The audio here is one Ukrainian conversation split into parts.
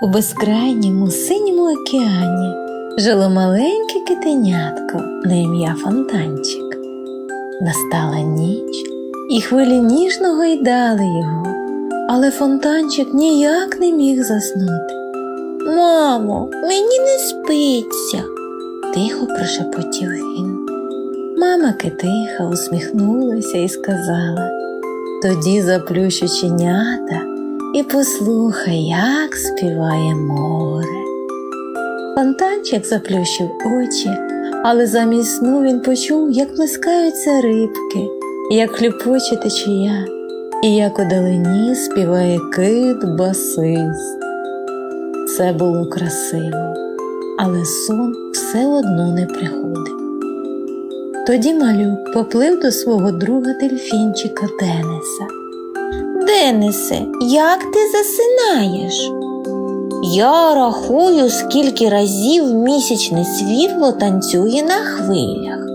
У безкрайньому синьому океані жило маленьке китенятко на ім'я Фонтанчик. Настала ніч, і хвилі ніжно гойдали його, але фонтанчик ніяк не міг заснути. Мамо, мені не спиться, тихо прошепотів він. Мама китиха усміхнулася і сказала тоді заплющ оченята і послухай, як співає море. Фонтанчик заплющив очі, але замість сну він почув, як плескаються рибки, як хлюпоче течія, і як удалині співає кит басист. Це було красиво, але сон все одно не приходив. Тоді малюк поплив до свого друга дельфінчика Дениса. Денисе, як ти засинаєш? Я рахую, скільки разів місячне світло танцює на хвилях,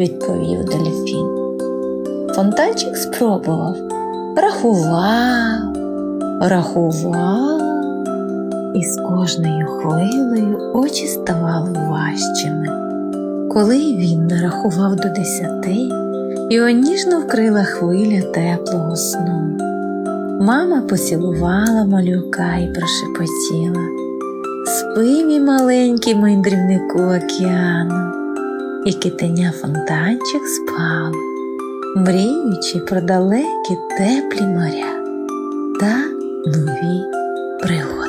відповів дельфін. Фонтанчик спробував, рахував, рахував, і з кожною хвилею очі ставали важчими. Коли він нарахував до десяти, його ніжно вкрила хвиля теплого сну. Мама поцілувала малюка і прошепотіла Спи, мій маленький мандрівнику океану. І китеня фонтанчик спав, мріючи про далекі теплі моря та нові пригоди.